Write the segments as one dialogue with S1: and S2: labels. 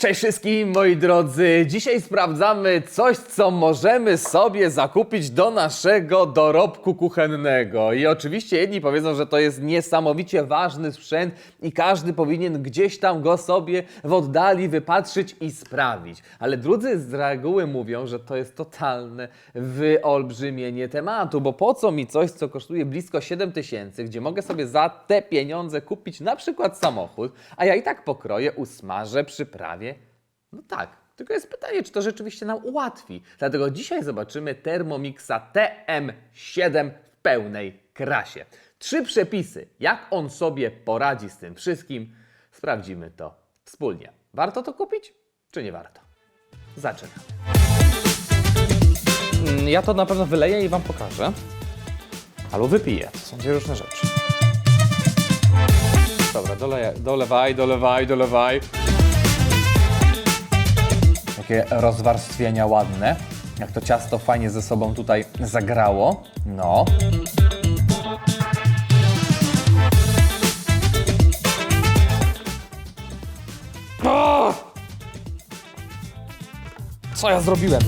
S1: Cześć wszystkim moi drodzy! Dzisiaj sprawdzamy coś, co możemy sobie zakupić do naszego dorobku kuchennego. I oczywiście jedni powiedzą, że to jest niesamowicie ważny sprzęt i każdy powinien gdzieś tam go sobie w oddali wypatrzyć i sprawić. Ale drudzy z reguły mówią, że to jest totalne wyolbrzymienie tematu, bo po co mi coś, co kosztuje blisko 7 tysięcy, gdzie mogę sobie za te pieniądze kupić na przykład samochód, a ja i tak pokroję, usmażę, przyprawię no tak, tylko jest pytanie, czy to rzeczywiście nam ułatwi. Dlatego dzisiaj zobaczymy Thermomixa TM7 w pełnej krasie. Trzy przepisy, jak on sobie poradzi z tym wszystkim, sprawdzimy to wspólnie. Warto to kupić, czy nie warto? Zaczynamy. Mm, Ja to na pewno wyleję i Wam pokażę. Albo wypiję. To są dwie różne rzeczy. Dobra, doleję, dolewaj, dolewaj, dolewaj. Takie rozwarstwienia ładne. Jak to ciasto fajnie ze sobą tutaj zagrało. No. Co ja zrobiłem?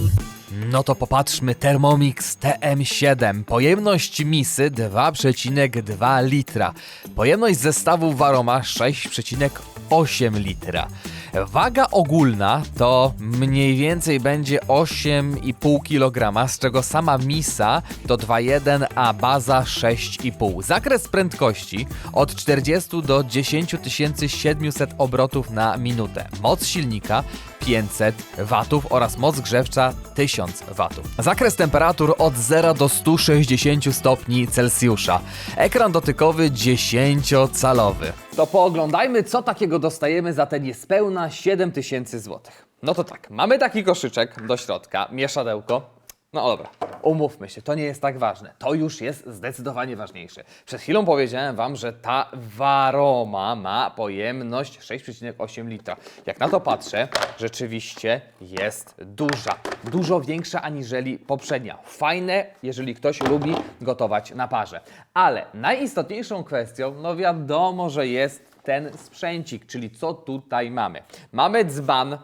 S1: No to popatrzmy, Thermomix TM7. Pojemność misy 2,2 litra. Pojemność zestawu Varoma 6,8 litra. Waga ogólna to mniej więcej będzie 8,5 kg, z czego sama misa to 2,1, a baza 6,5. Zakres prędkości od 40 do 10 700 obrotów na minutę. Moc silnika 500 watów oraz moc grzewcza 1000 watów. Zakres temperatur od 0 do 160 stopni Celsjusza. Ekran dotykowy 10-calowy. To pooglądajmy, co takiego dostajemy za te niespełna 7000 zł. No to tak, mamy taki koszyczek do środka, mieszadełko. No dobra, umówmy się, to nie jest tak ważne. To już jest zdecydowanie ważniejsze. Przed chwilą powiedziałem Wam, że ta Varoma ma pojemność 6,8 litra. Jak na to patrzę, rzeczywiście jest duża. Dużo większa aniżeli poprzednia. Fajne, jeżeli ktoś lubi gotować na parze. Ale najistotniejszą kwestią, no wiadomo, że jest ten sprzęcik, czyli co tutaj mamy. Mamy dzban,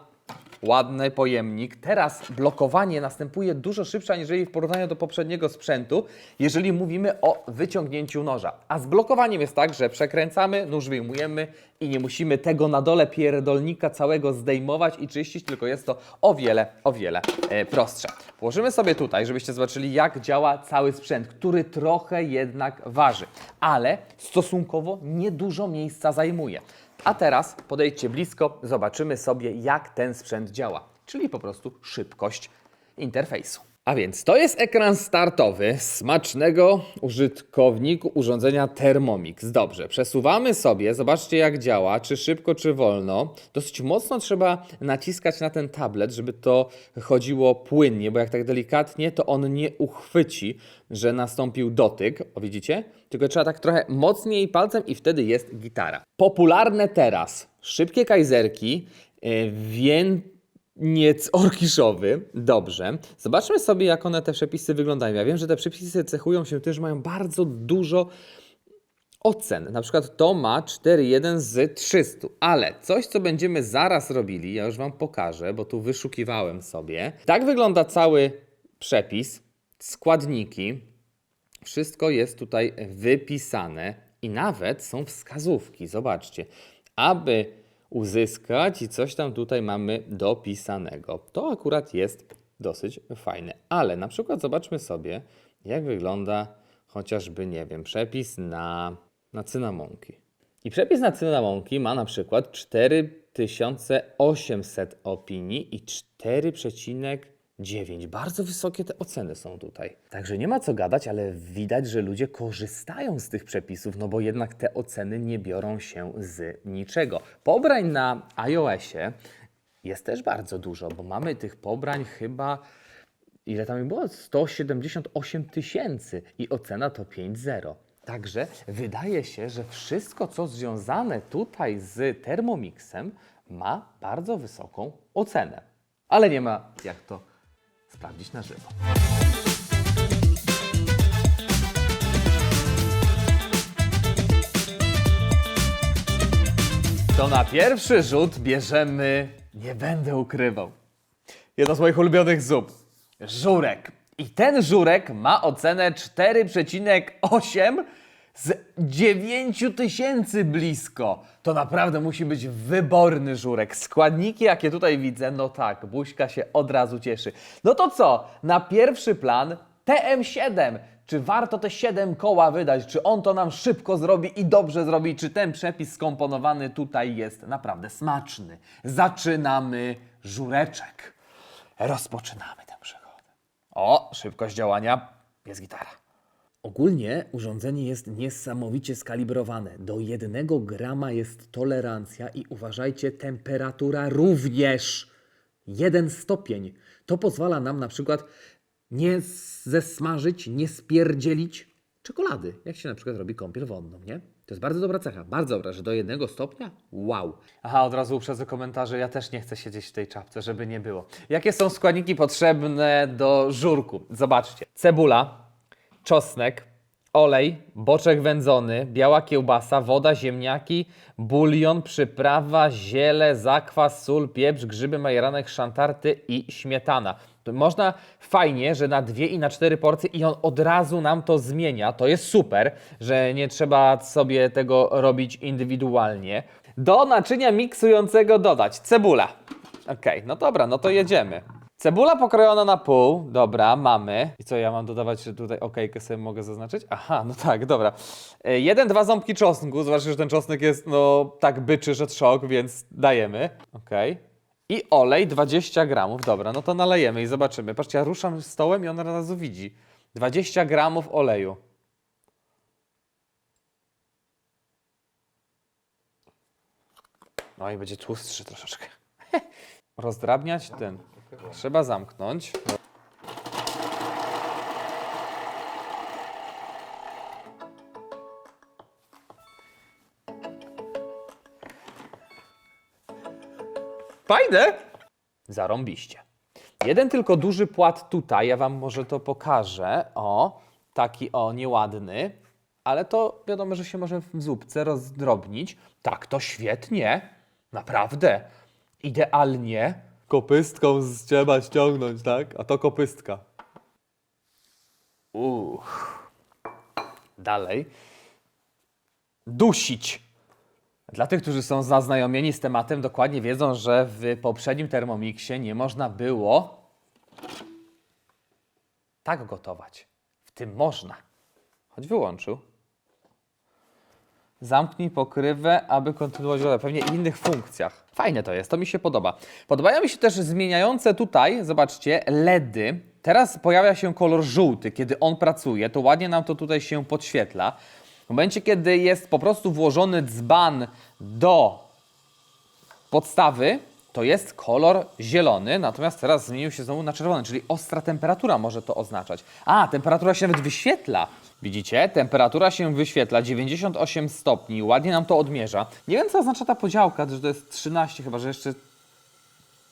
S1: ładny pojemnik. Teraz blokowanie następuje dużo szybsze aniżeli w porównaniu do poprzedniego sprzętu, jeżeli mówimy o wyciągnięciu noża. A z blokowaniem jest tak, że przekręcamy, nóż wyjmujemy i nie musimy tego na dole pierdolnika całego zdejmować i czyścić, tylko jest to o wiele, o wiele e, prostsze. Położymy sobie tutaj, żebyście zobaczyli, jak działa cały sprzęt, który trochę jednak waży, ale stosunkowo niedużo miejsca zajmuje. A teraz podejdźcie blisko, zobaczymy sobie, jak ten sprzęt działa, czyli po prostu szybkość interfejsu. A więc to jest ekran startowy smacznego użytkowniku urządzenia Thermomix. Dobrze, przesuwamy sobie, zobaczcie jak działa, czy szybko, czy wolno. Dosyć mocno trzeba naciskać na ten tablet, żeby to chodziło płynnie, bo jak tak delikatnie, to on nie uchwyci, że nastąpił dotyk. O, widzicie? Tylko trzeba tak trochę mocniej palcem i wtedy jest gitara. Popularne teraz szybkie kajzerki, yy, wień Niec orkiszowy. Dobrze. Zobaczmy sobie, jak one te przepisy wyglądają. Ja wiem, że te przepisy cechują się tym, że mają bardzo dużo ocen. Na przykład to ma 4,1 z 300, ale coś, co będziemy zaraz robili, ja już Wam pokażę, bo tu wyszukiwałem sobie. Tak wygląda cały przepis, składniki. Wszystko jest tutaj wypisane i nawet są wskazówki. Zobaczcie, aby uzyskać i coś tam tutaj mamy dopisanego. To akurat jest dosyć fajne. Ale na przykład zobaczmy sobie, jak wygląda chociażby, nie wiem, przepis na, na cynamonki. I przepis na cynamonki ma na przykład 4800 opinii i 4,9. Bardzo wysokie te oceny są tutaj. Także nie ma co gadać, ale widać, że ludzie korzystają z tych przepisów, no bo jednak te oceny nie biorą się z niczego. Pobrań na iOSie jest też bardzo dużo, bo mamy tych pobrań chyba ile tam było? 178 tysięcy i ocena to 5,0. Także wydaje się, że wszystko, co związane tutaj z Thermomixem, ma bardzo wysoką ocenę. Ale nie ma jak to sprawdzić na żywo. To na pierwszy rzut bierzemy Nie będę ukrywał. Jedno z moich ulubionych zup. Żurek. I ten żurek ma ocenę 4,8 z 9 tysięcy blisko. To naprawdę musi być wyborny żurek. Składniki, jakie tutaj widzę, no tak, buźka się od razu cieszy. No to co? Na pierwszy plan TM7. Czy warto te 7 koła wydać? Czy on to nam szybko zrobi i dobrze zrobi? Czy ten przepis skomponowany tutaj jest naprawdę smaczny? Zaczynamy żureczek. Rozpoczynamy tę przygodę. O, szybkość działania, jest gitara.
S2: Ogólnie urządzenie jest niesamowicie skalibrowane. Do jednego grama jest tolerancja i uważajcie, temperatura również. Jeden stopień. To pozwala nam na przykład nie zesmażyć, nie spierdzielić czekolady, jak się na przykład robi kąpiel wonną, nie? To jest bardzo dobra cecha, bardzo dobra, że do jednego stopnia, wow.
S1: Aha, od razu uprzedzę komentarze, ja też nie chcę siedzieć w tej czapce, żeby nie było. Jakie są składniki potrzebne do żurku? Zobaczcie. Cebula, czosnek, olej, boczek wędzony, biała kiełbasa, woda, ziemniaki, bulion, przyprawa, ziele, zakwas, sól, pieprz, grzyby majeranek, szantarty i śmietana. To można fajnie, że na dwie i na cztery porcje i on od razu nam to zmienia. To jest super, że nie trzeba sobie tego robić indywidualnie. Do naczynia miksującego dodać cebula. Okej, no dobra, no to jedziemy. Cebula pokrojona na pół, dobra, mamy. I co, ja mam dodawać że tutaj okejkę sobie mogę zaznaczyć? Aha, no tak, dobra. E, Jeden, dwa ząbki czosnku, zobaczcie, że ten czosnek jest, no, tak byczy, że trzok, więc dajemy. Okej. I olej 20 gramów, dobra, no to nalejemy i zobaczymy. Patrzcie, ja ruszam stołem i on od razu widzi. 20 gramów oleju. No i będzie tłustszy troszeczkę. Rozdrabniać ten. Trzeba zamknąć. Fajne! Zarąbiście. Jeden tylko duży płat tutaj, ja wam może to pokażę. O, taki o, nieładny. Ale to wiadomo, że się może w zupce rozdrobnić. Tak, to świetnie. Naprawdę. Idealnie. Kopystką z trzeba ściągnąć, tak? A to kopystka. Uff. Dalej. Dusić. Dla tych, którzy są zaznajomieni z tematem, dokładnie wiedzą, że w poprzednim Thermomixie nie można było tak gotować. W tym można. Choć wyłączył. Zamknij pokrywę, aby kontynuować wodę. Pewnie w innych funkcjach. Fajne to jest, to mi się podoba. Podobają mi się też zmieniające tutaj, zobaczcie, LEDy. Teraz pojawia się kolor żółty. Kiedy on pracuje, to ładnie nam to tutaj się podświetla. W momencie, kiedy jest po prostu włożony dzban do podstawy, to jest kolor zielony, natomiast teraz zmienił się znowu na czerwony, czyli ostra temperatura może to oznaczać. A, temperatura się nawet wyświetla. Widzicie? Temperatura się wyświetla, 98 stopni, ładnie nam to odmierza. Nie wiem, co oznacza ta podziałka, że to jest 13, chyba że jeszcze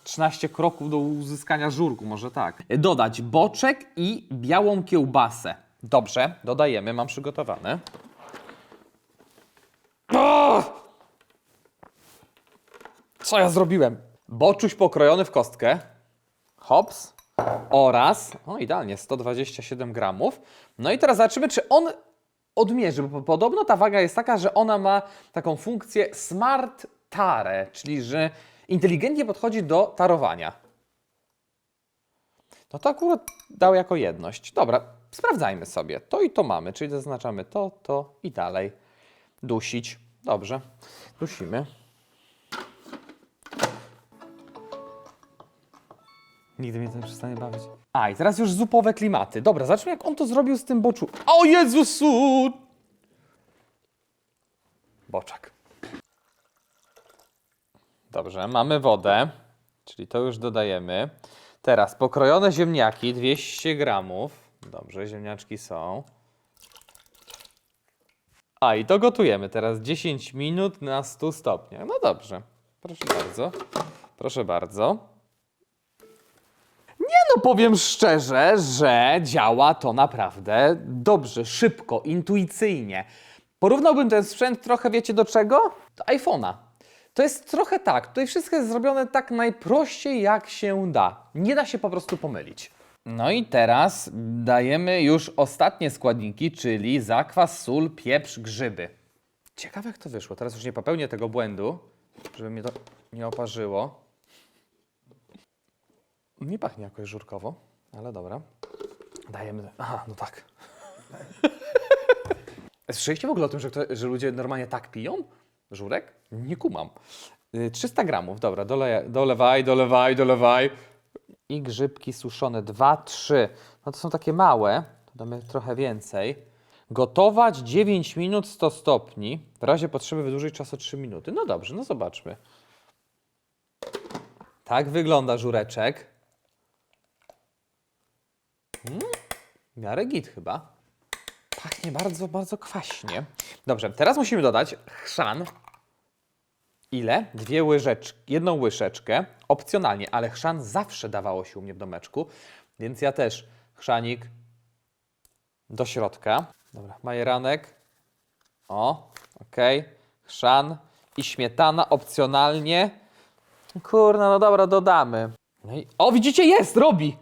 S1: 13 kroków do uzyskania żurku, może tak. Dodać boczek i białą kiełbasę. Dobrze, dodajemy, mam przygotowane. Co ja zrobiłem? Boczuś pokrojony w kostkę. Hops. Oraz, o idealnie, 127 gramów. No i teraz zobaczymy, czy on odmierzy, bo podobno ta waga jest taka, że ona ma taką funkcję smart tare, czyli że inteligentnie podchodzi do tarowania. No to akurat dał jako jedność. Dobra, sprawdzajmy sobie. To i to mamy, czyli zaznaczamy to, to i dalej. Dusić. Dobrze. Dusimy. Nigdy mnie to nie przestanie bawić. A, i teraz już zupowe klimaty. Dobra, zacznijmy jak on to zrobił z tym boczu. O Jezusu! Boczek. Dobrze, mamy wodę, czyli to już dodajemy. Teraz pokrojone ziemniaki, 200 gramów. Dobrze, ziemniaczki są. A i to gotujemy teraz 10 minut na 100 stopniach. No dobrze, proszę bardzo. Proszę bardzo. Powiem szczerze, że działa to naprawdę dobrze, szybko, intuicyjnie. Porównałbym ten sprzęt trochę, wiecie do czego? Do iPhone'a. To jest trochę tak. Tutaj wszystko jest zrobione tak najprościej, jak się da. Nie da się po prostu pomylić. No i teraz dajemy już ostatnie składniki, czyli zakwas, sól, pieprz, grzyby. Ciekawe, jak to wyszło. Teraz już nie popełnię tego błędu, żeby mnie to nie oparzyło. Nie pachnie jakoś żurkowo, ale dobra. Dajemy. Aha, no tak. Słyszeliście w ogóle o tym, że, że ludzie normalnie tak piją? Żurek? Nie kumam. Y, 300 gramów, dobra, dole, dolewaj, dolewaj, dolewaj. I grzybki suszone, 2, 3. No to są takie małe, to damy trochę więcej. Gotować 9 minut 100 stopni. W razie potrzeby wydłużyć czas o 3 minuty. No dobrze, no zobaczmy. Tak wygląda żureczek. Mm, miarę git chyba. Pachnie bardzo, bardzo kwaśnie. Dobrze, teraz musimy dodać chrzan. Ile? Dwie łyżeczki, jedną łyżeczkę, opcjonalnie, ale chrzan zawsze dawało się u mnie w domeczku, więc ja też chrzanik do środka. Dobra, majeranek. O, okej. Chrzan i śmietana opcjonalnie. Kurna, no dobra, dodamy. No i, o, widzicie, jest, robi.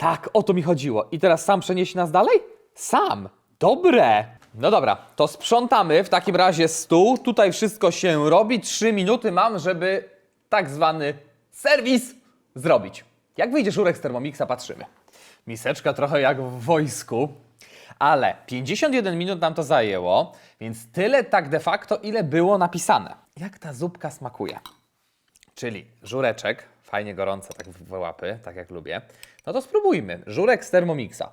S1: Tak, o to mi chodziło. I teraz sam przenieść nas dalej? Sam. Dobre. No dobra, to sprzątamy w takim razie stół. Tutaj wszystko się robi. Trzy minuty mam, żeby tak zwany serwis zrobić. Jak wyjdzie żurek z Thermomixa, patrzymy. Miseczka trochę jak w wojsku, ale 51 minut nam to zajęło, więc tyle tak de facto, ile było napisane. Jak ta zupka smakuje? Czyli żureczek, fajnie gorąco, tak w łapy, tak jak lubię. No to spróbujmy. Żurek z Thermomixa.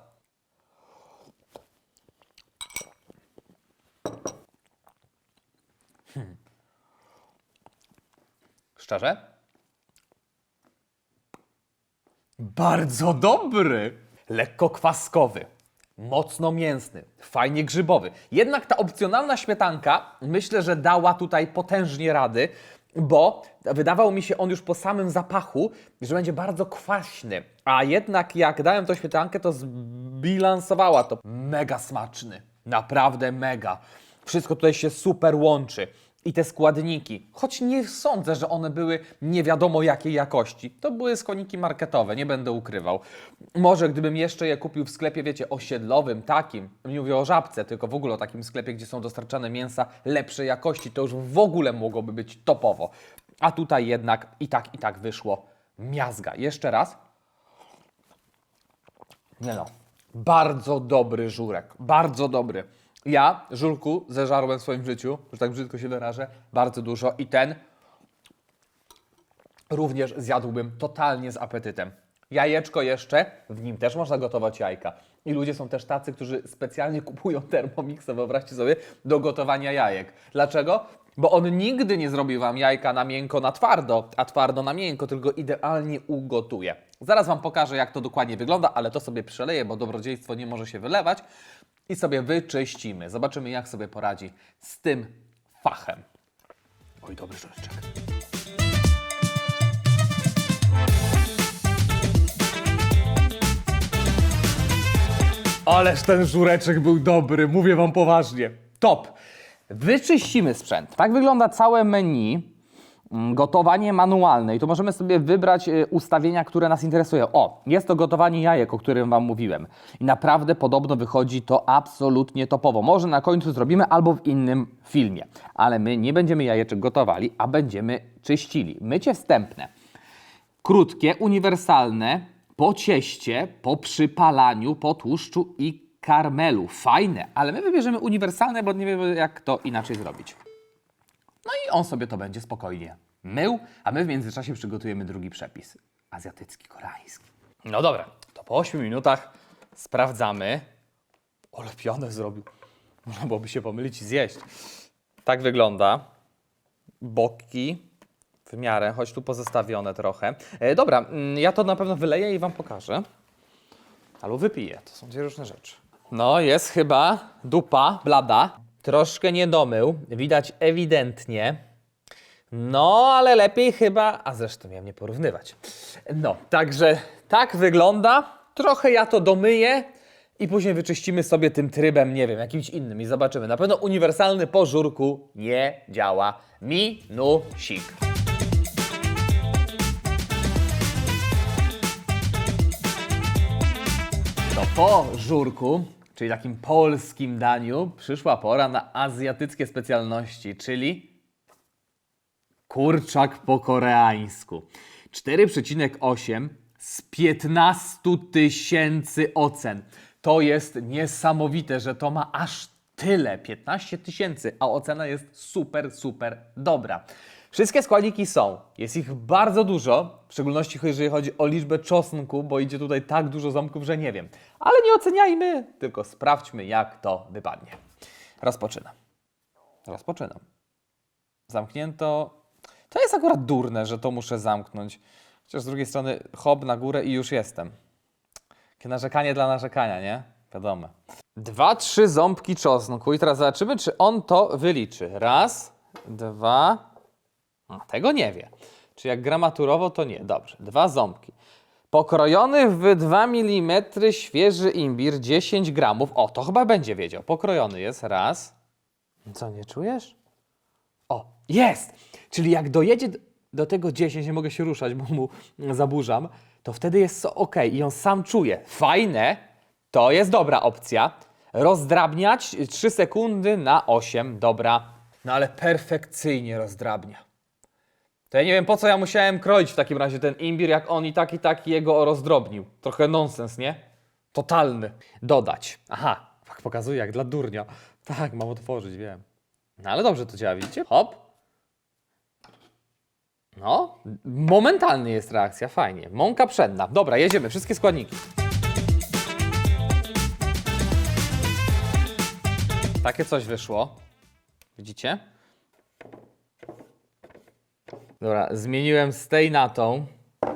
S1: Hmm. Szczerze? Bardzo dobry! Lekko kwaskowy, mocno mięsny, fajnie grzybowy. Jednak ta opcjonalna śmietanka myślę, że dała tutaj potężnie rady, bo wydawał mi się on już po samym zapachu, że będzie bardzo kwaśny. A jednak jak dałem tą śmietankę, to zbilansowała to. Mega smaczny, naprawdę mega. Wszystko tutaj się super łączy. I te składniki, choć nie sądzę, że one były nie wiadomo jakiej jakości, to były składniki marketowe, nie będę ukrywał. Może gdybym jeszcze je kupił w sklepie, wiecie, osiedlowym, takim, nie mówię o żabce, tylko w ogóle o takim sklepie, gdzie są dostarczane mięsa lepszej jakości, to już w ogóle mogłoby być topowo. A tutaj jednak i tak, i tak wyszło miazga. Jeszcze raz. Nie no, bardzo dobry żurek, bardzo dobry. Ja żurku zeżarłem w swoim życiu, że tak brzydko się wyrażę, bardzo dużo i ten również zjadłbym totalnie z apetytem. Jajeczko jeszcze, w nim też można gotować jajka. I ludzie są też tacy, którzy specjalnie kupują Thermomixa, wyobraźcie sobie, do gotowania jajek. Dlaczego? Bo on nigdy nie zrobi Wam jajka na miękko, na twardo, a twardo na miękko, tylko idealnie ugotuje. Zaraz Wam pokażę, jak to dokładnie wygląda, ale to sobie przeleję, bo dobrodziejstwo nie może się wylewać. I sobie wyczyścimy. Zobaczymy, jak sobie poradzi z tym fachem. Oj, dobry żureczek. Ależ ten żureczek był dobry, mówię wam poważnie. Top. Wyczyścimy sprzęt. Tak wygląda całe menu. Mm, Gotowanie manualne i tu możemy sobie wybrać y, ustawienia, które nas interesują. O, jest to gotowanie jajek, o którym Wam mówiłem. I naprawdę podobno wychodzi to absolutnie topowo. Może na końcu zrobimy albo w innym filmie. Ale my nie będziemy jajeczek gotowali, a będziemy czyścili. Mycie wstępne krótkie, uniwersalne, po cieście, po przypalaniu, po tłuszczu i karmelu. Fajne, ale my wybierzemy uniwersalne, bo nie wiemy jak to inaczej zrobić. No i on sobie to będzie spokojnie mył, a my w międzyczasie przygotujemy drugi przepis. Azjatycki, koreański. No dobra, to po 8 minutach sprawdzamy. Ole pionę zrobił. Można byłoby się pomylić i zjeść. Tak wygląda. Boki w miarę, choć tu pozostawione trochę. E, dobra, mm, ja to na pewno wyleję i Wam pokażę. Albo wypiję, to są dwie różne rzeczy. No, jest chyba dupa, blada. Troszkę nie domył, widać ewidentnie. No, ale lepiej chyba, a zresztą miałem nie porównywać. No, także tak wygląda. Trochę ja to domyję i później wyczyścimy sobie tym trybem, nie wiem, jakimś innym i zobaczymy. Na pewno uniwersalny po żurku nie działa. Minusik. To po żurku, czyli takim polskim daniu, przyszła pora na azjatyckie specjalności, czyli kurczak po koreańsku. 4,8 z 15 tysięcy ocen. To jest niesamowite, że to ma aż tyle, 15 tysięcy, a ocena jest super, super dobra. Wszystkie składniki są, jest ich bardzo dużo, w szczególności jeżeli chodzi o liczbę czosnku, bo idzie tutaj tak dużo ząbków, że nie wiem. Ale nie oceniajmy, tylko sprawdźmy, jak to wypadnie. Rozpoczynam. Rozpoczynam. Zamknięto. To jest akurat durne, że to muszę zamknąć. Chociaż z drugiej strony hop na górę i już jestem. Takie narzekanie dla narzekania, nie? Wiadomo. Dwa, trzy ząbki czosnku i teraz zobaczymy, czy on to wyliczy. Raz, dwa. No, tego nie wie. Czy jak gramaturowo, to nie. Dobrze. Dwa ząbki. Pokrojony w 2 mm świeży imbir 10 gramów. O, to chyba będzie wiedział. Pokrojony jest. Raz. Co, nie czujesz? O, jest! Czyli jak dojedzie do tego 10, nie mogę się ruszać, bo mu zaburzam, to wtedy jest ok i on sam czuje. Fajne, to jest dobra opcja. Rozdrabniać 3 sekundy na 8, dobra. No ale perfekcyjnie rozdrabnia. To ja nie wiem, po co ja musiałem kroić w takim razie ten imbir, jak on i tak i tak jego rozdrobnił. Trochę nonsens, nie? Totalny. Dodać. Aha, tak pokazuje jak dla durnia. Tak, mam otworzyć, wiem. No ale dobrze to działa, widzicie? Hop. No, momentalnie jest reakcja, fajnie. Mąka pszenna. Dobra, jedziemy, wszystkie składniki. Takie coś wyszło. Widzicie? Dobra, zmieniłem z tej na tą,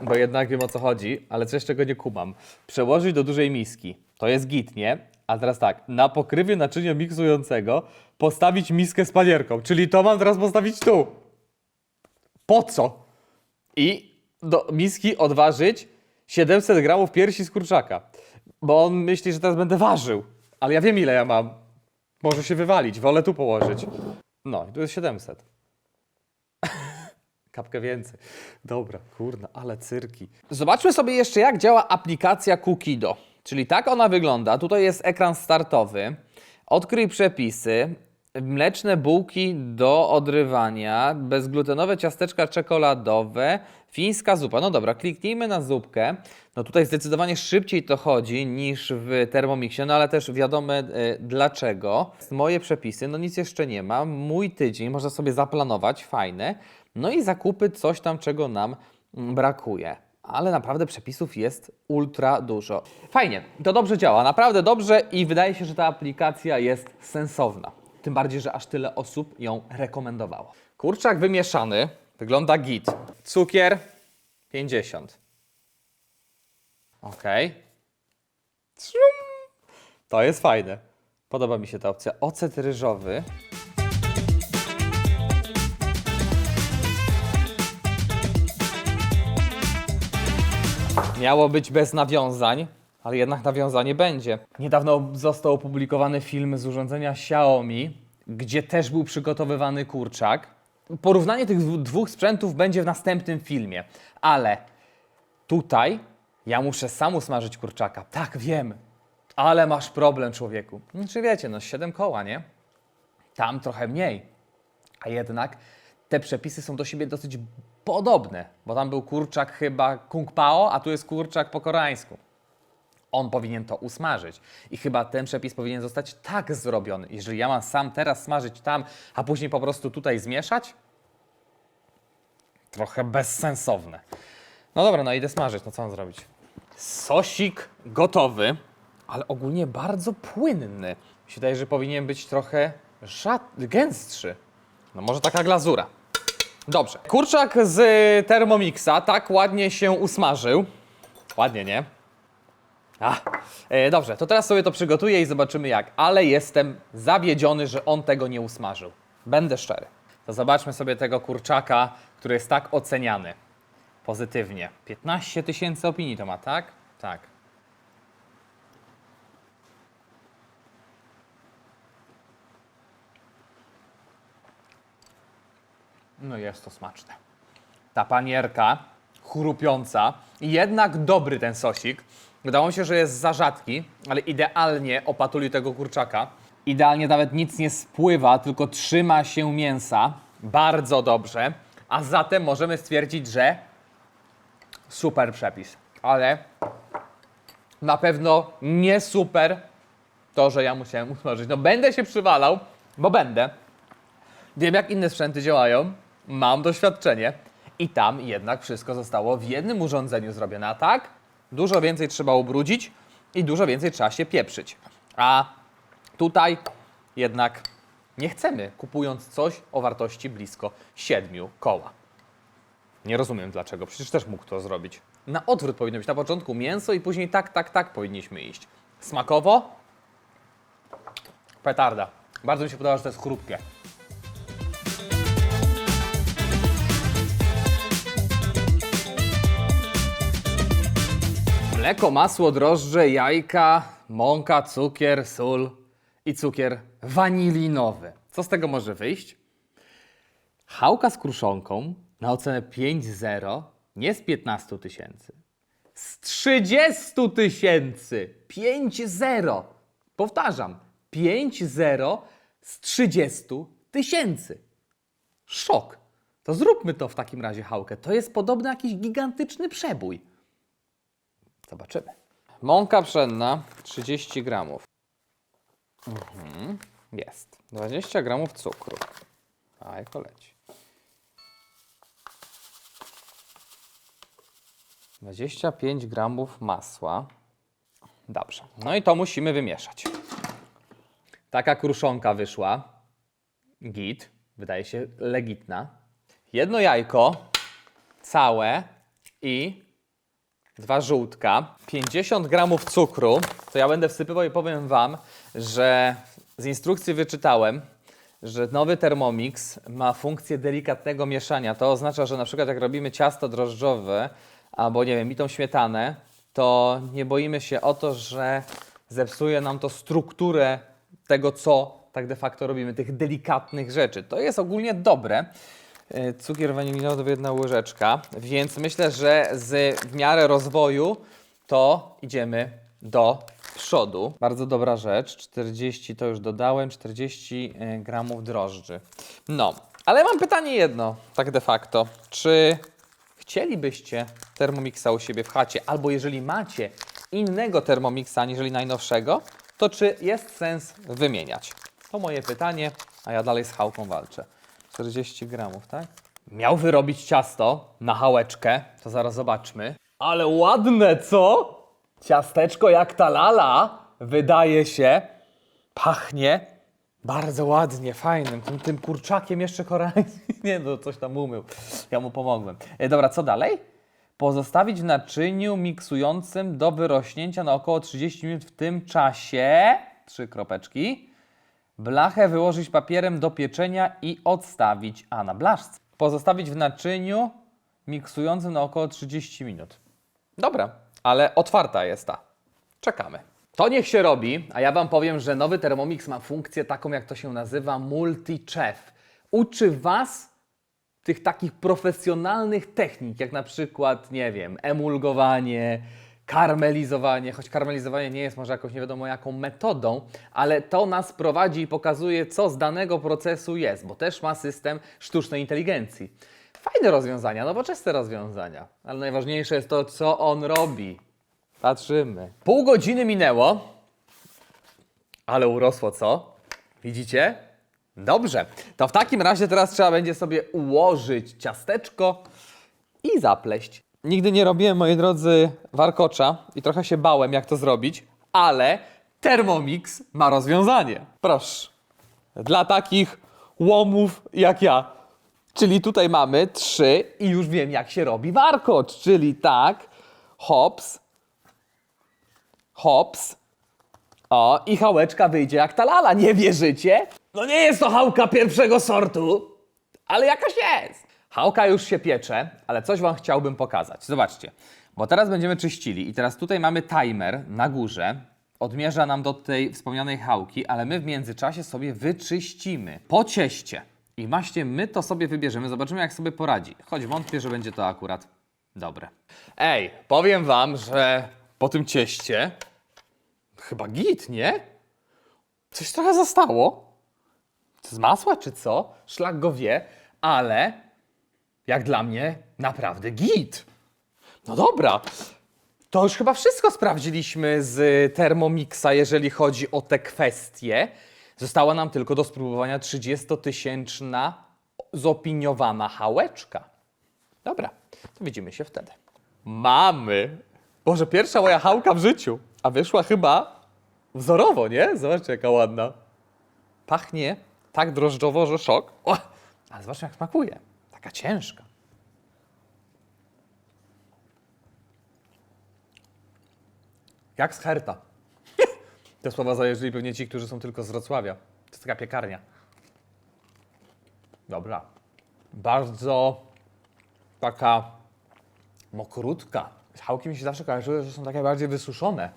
S1: bo jednak wiem o co chodzi, ale coś czego nie kumam. Przełożyć do dużej miski. To jest git, nie? A teraz tak, na pokrywie naczynia miksującego postawić miskę z panierką, czyli to mam teraz postawić tu. Po co? I do miski odważyć 700 gramów piersi z kurczaka. Bo on myśli, że teraz będę ważył. Ale ja wiem ile ja mam. Może się wywalić, wolę tu położyć. No, i tu jest 700. Kapkę więcej. Dobra, kurna, ale cyrki. Zobaczmy sobie jeszcze, jak działa aplikacja Cookido. Czyli tak ona wygląda. Tutaj jest ekran startowy. Odkryj przepisy. Mleczne bułki do odrywania, bezglutenowe ciasteczka czekoladowe, fińska zupa. No dobra, kliknijmy na zupkę. No tutaj zdecydowanie szybciej to chodzi niż w Thermomixie, no ale też wiadomo e, dlaczego. Moje przepisy, no nic jeszcze nie ma. Mój tydzień można sobie zaplanować, fajne. No i zakupy, coś tam, czego nam brakuje. Ale naprawdę przepisów jest ultra dużo. Fajnie, to dobrze działa, naprawdę dobrze i wydaje się, że ta aplikacja jest sensowna. Tym bardziej, że aż tyle osób ją rekomendowało. Kurczak wymieszany wygląda git. Cukier 50. Ok. To jest fajne. Podoba mi się ta opcja. Ocet ryżowy. Miało być bez nawiązań, ale jednak nawiązanie będzie. Niedawno został opublikowany film z urządzenia Xiaomi, gdzie też był przygotowywany kurczak. Porównanie tych dwóch sprzętów będzie w następnym filmie, ale tutaj ja muszę sam usmażyć kurczaka. Tak, wiem, ale masz problem, człowieku. No, Czy wiecie, no 7 koła, nie? Tam trochę mniej. A jednak te przepisy są do siebie dosyć podobne, bo tam był kurczak chyba kung pao, a tu jest kurczak po koreańsku. On powinien to usmażyć. I chyba ten przepis powinien zostać tak zrobiony. Jeżeli ja mam sam teraz smażyć tam, a później po prostu tutaj zmieszać, trochę bezsensowne. No dobra, no idę smażyć, no co mam zrobić? Sosik gotowy, ale ogólnie bardzo płynny. Mi się wydaje, że powinien być trochę gęstszy. No może taka glazura. Dobrze. Kurczak z Thermomixa tak ładnie się usmażył. Ładnie, nie? A, e, dobrze, to teraz sobie to przygotuję i zobaczymy jak. Ale jestem zawiedziony, że on tego nie usmażył. Będę szczery. To zobaczmy sobie tego kurczaka, który jest tak oceniany. Pozytywnie. 15 tysięcy opinii to ma, tak? Tak. No jest to smaczne. Ta panierka chrupiąca, jednak dobry ten sosik. Wydało mi się, że jest za rzadki, ale idealnie opatuli tego kurczaka. Idealnie nawet nic nie spływa, tylko trzyma się mięsa. Bardzo dobrze. A zatem możemy stwierdzić, że super przepis. Ale na pewno nie super to, że ja musiałem usmażyć. No będę się przywalał, bo będę. Wiem, jak inne sprzęty działają, mam doświadczenie i tam jednak wszystko zostało w jednym urządzeniu zrobione. A tak, dużo więcej trzeba ubrudzić i dużo więcej trzeba się pieprzyć. A tutaj jednak nie chcemy, kupując coś o wartości blisko 7 koła. Nie rozumiem dlaczego, przecież też mógł to zrobić. Na odwrót powinno być na początku mięso i później tak, tak, tak powinniśmy iść. Smakowo? Petarda. Bardzo mi się podoba, że to jest chrupkie. Mleko, masło, drożdże, jajka, mąka, cukier, sól i cukier wanilinowy. Co z tego może wyjść? Chałka z kruszonką na ocenę 5,0 nie z 15 tysięcy, z 30 tysięcy. 5,0. Powtarzam, 5,0 z 30 tysięcy. Szok. To zróbmy to w takim razie, Hałkę. To jest podobno jakiś gigantyczny przebój. Zobaczymy. Mąka pszenna 30 gramów. Mhm, jest. 20 gramów cukru. A jako leci. 25 gramów masła. Dobrze. No i to musimy wymieszać. Taka kruszonka wyszła. Git. Wydaje się legitna. Jedno jajko. Całe. I dwa żółtka, 50 gramów cukru, to ja będę wsypywał i powiem Wam, że z instrukcji wyczytałem, że nowy Thermomix ma funkcję delikatnego mieszania. To oznacza, że na przykład jak robimy ciasto drożdżowe albo nie wiem, mitą śmietanę, to nie boimy się o to, że zepsuje nam to strukturę tego, co tak de facto robimy, tych delikatnych rzeczy. To jest ogólnie dobre. E, Cukier wanilinowy jedna łyżeczka, więc myślę, że z w miarę rozwoju to idziemy do przodu. Bardzo dobra rzecz. 40 to już dodałem, 40 e, gramów drożdży. No, ale mam pytanie jedno, tak de facto. Czy chcielibyście Thermomixa u siebie w chacie, albo jeżeli macie innego Thermomixa aniżeli najnowszego, to czy jest sens wymieniać? To moje pytanie, a ja dalej z chałką walczę. 40 gramów, tak? Miał wyrobić ciasto na hałeczkę, to zaraz zobaczmy. Ale ładne, co? Ciasteczko jak ta lala, wydaje się. Pachnie bardzo ładnie, fajnym, tym, tym kurczakiem jeszcze koreańskim. Nie no, coś tam umył. Ja mu pomogłem. E, dobra, co dalej? Pozostawić w naczyniu miksującym do wyrośnięcia na około 30 minut. W tym czasie, trzy kropeczki, blachę wyłożyć papierem do pieczenia i odstawić, a na blaszce. Pozostawić w naczyniu miksującym na około 30 minut. Dobra, ale otwarta jest ta. Czekamy. To niech się robi, a ja Wam powiem, że nowy Thermomix ma funkcję taką, jak to się nazywa, multi-chef. Uczy Was tych takich profesjonalnych technik, jak na przykład, nie wiem, emulgowanie, karmelizowanie, choć karmelizowanie nie jest może jakąś nie wiadomo jaką metodą, ale to nas prowadzi i pokazuje, co z danego procesu jest, bo też ma system sztucznej inteligencji. Fajne rozwiązania, nowoczesne rozwiązania, ale najważniejsze jest to, co on robi. Patrzymy. Pół godziny minęło, ale urosło co? Widzicie? Dobrze. To w takim razie teraz trzeba będzie sobie ułożyć ciasteczko i zapleść. Nigdy nie robiłem, moi drodzy, warkocza i trochę się bałem, jak to zrobić, ale Thermomix ma rozwiązanie. Proszę. Dla takich łomów jak ja. Czyli tutaj mamy trzy i już wiem, jak się robi warkocz. Czyli tak, hops, hops, o, i hałeczka wyjdzie jak ta lala, nie wierzycie? No nie jest to hałka pierwszego sortu, ale jakaś jest. Hałka już się piecze, ale coś Wam chciałbym pokazać. Zobaczcie, bo teraz będziemy czyścili i teraz tutaj mamy timer na górze. Odmierza nam do tej wspomnianej hałki, ale my w międzyczasie sobie wyczyścimy po cieście. I właśnie my to sobie wybierzemy, zobaczymy jak sobie poradzi. Choć wątpię, że będzie to akurat dobre. Ej, powiem wam, że po tym cieście chyba git, nie? Coś trochę zostało. Z masła czy co? Szlak go wie, ale jak dla mnie naprawdę git. No dobra, to już chyba wszystko sprawdziliśmy z Thermomixa, jeżeli chodzi o te kwestie. Została nam tylko do spróbowania 30-tysięczna zopiniowana hałeczka. Dobra, to widzimy się wtedy. Mamy! Boże, pierwsza moja hałka w życiu, a wyszła chyba wzorowo, nie? Zobaczcie, jaka ładna. Pachnie tak drożdżowo, że szok. O, ale zobaczmy, jak smakuje. Taka ciężka. Jak z Herta. Te słowa zajeżyli pewnie ci, którzy są tylko z Wrocławia. To jest taka piekarnia. Dobra. Bardzo taka mokrutka. Chałki mi się zawsze kojarzyły, że są takie bardziej wysuszone.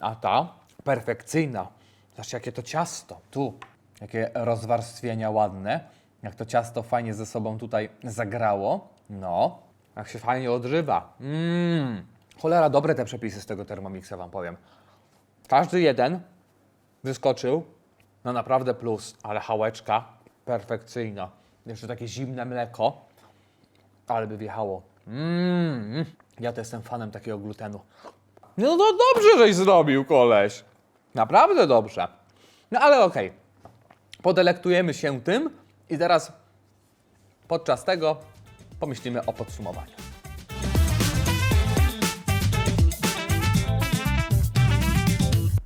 S1: A ta perfekcyjna. Zobaczcie, jakie to ciasto. Tu. Jakie rozwarstwienia ładne. Jak to ciasto fajnie ze sobą tutaj zagrało. No. Jak się fajnie odrywa. Mmm. Cholera, dobre te przepisy z tego Thermomixa wam powiem. Każdy jeden wyskoczył na naprawdę plus, ale hałeczka perfekcyjna. Jeszcze takie zimne mleko, ale by wjechało. Mmm, ja to jestem fanem takiego glutenu. No to dobrze, żeś zrobił, koleś. Naprawdę dobrze. No ale okej. Podelektujemy się tym i teraz podczas tego pomyślimy o podsumowaniu.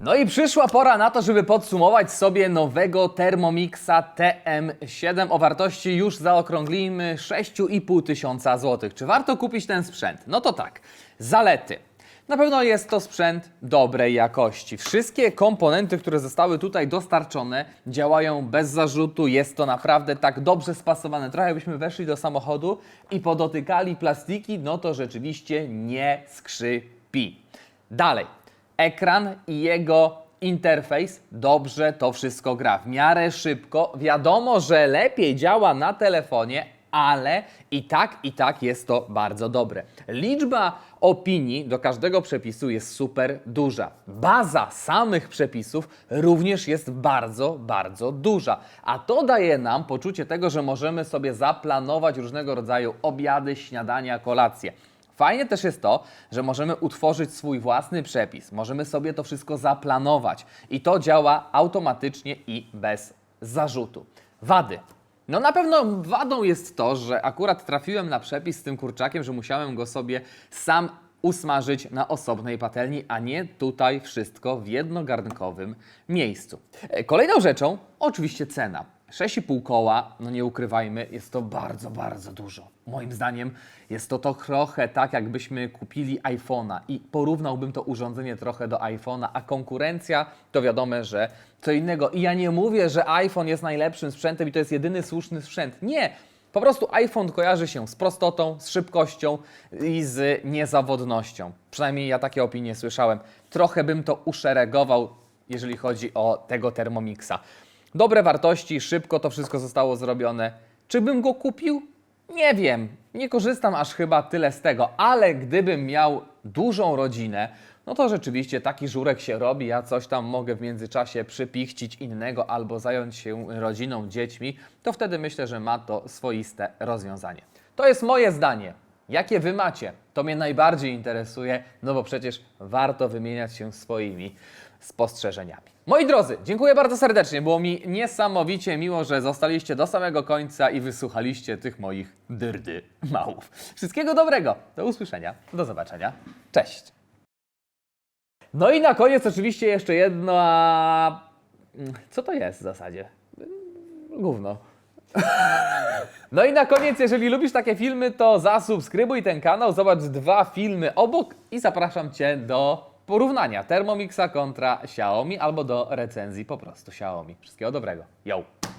S1: No i przyszła pora na to, żeby podsumować sobie nowego Thermomixa TM7 o wartości już zaokrąglimy 6,5 tysiąca złotych. Czy warto kupić ten sprzęt? No to tak. Zalety. Na pewno jest to sprzęt dobrej jakości. Wszystkie komponenty, które zostały tutaj dostarczone, działają bez zarzutu. Jest to naprawdę tak dobrze spasowane. Trochę jakbyśmy weszli do samochodu i podotykali plastiki, no to rzeczywiście nie skrzypi. Dalej ekran i jego interfejs dobrze to wszystko gra. W miarę szybko. Wiadomo, że lepiej działa na telefonie, ale i tak, i tak jest to bardzo dobre. Liczba opinii do każdego przepisu jest super duża. Baza samych przepisów również jest bardzo, bardzo duża. A to daje nam poczucie tego, że możemy sobie zaplanować różnego rodzaju obiady, śniadania, kolacje. Fajnie też jest to, że możemy utworzyć swój własny przepis, możemy sobie to wszystko zaplanować i to działa automatycznie i bez zarzutu. Wady. No na pewno wadą jest to, że akurat trafiłem na przepis z tym kurczakiem, że musiałem go sobie sam usmażyć na osobnej patelni, a nie tutaj wszystko w jednogarnkowym miejscu. E, Kolejną rzeczą oczywiście cena. 6,5 koła, no nie ukrywajmy, jest to bardzo, bardzo dużo. Moim zdaniem jest to, to trochę tak, jakbyśmy kupili iPhone'a i porównałbym to urządzenie trochę do iPhone'a, a konkurencja to wiadomo, że co innego. I ja nie mówię, że iPhone jest najlepszym sprzętem i to jest jedyny słuszny sprzęt. Nie! Po prostu iPhone kojarzy się z prostotą, z szybkością i z niezawodnością. Przynajmniej ja takie opinie słyszałem. Trochę bym to uszeregował, jeżeli chodzi o tego Thermomixa. Dobre wartości, szybko to wszystko zostało zrobione. Czy bym go kupił? Nie wiem. Nie korzystam aż chyba tyle z tego, ale gdybym miał dużą rodzinę, no to rzeczywiście taki żurek się robi, ja coś tam mogę w międzyczasie przypichcić innego albo zająć się rodziną, dziećmi, to wtedy myślę, że ma to swoiste rozwiązanie. To jest moje zdanie. Jakie wy macie? To mnie najbardziej interesuje, no bo przecież warto wymieniać się swoimi spostrzeżeniami. Moi drodzy, dziękuję bardzo serdecznie. Było mi niesamowicie miło, że zostaliście do samego końca i wysłuchaliście tych moich dyrdy małów. Wszystkiego dobrego. Do usłyszenia. Do zobaczenia. Cześć. No i na koniec oczywiście jeszcze jedno. a- Co to jest w zasadzie? Gówno. No i na koniec, jeżeli lubisz takie filmy, to zasubskrybuj ten kanał, zobacz dwa filmy obok i zapraszam Cię do porównania Thermomixa kontra Xiaomi albo do recenzji po prostu Xiaomi. Wszystkiego dobrego. Yo!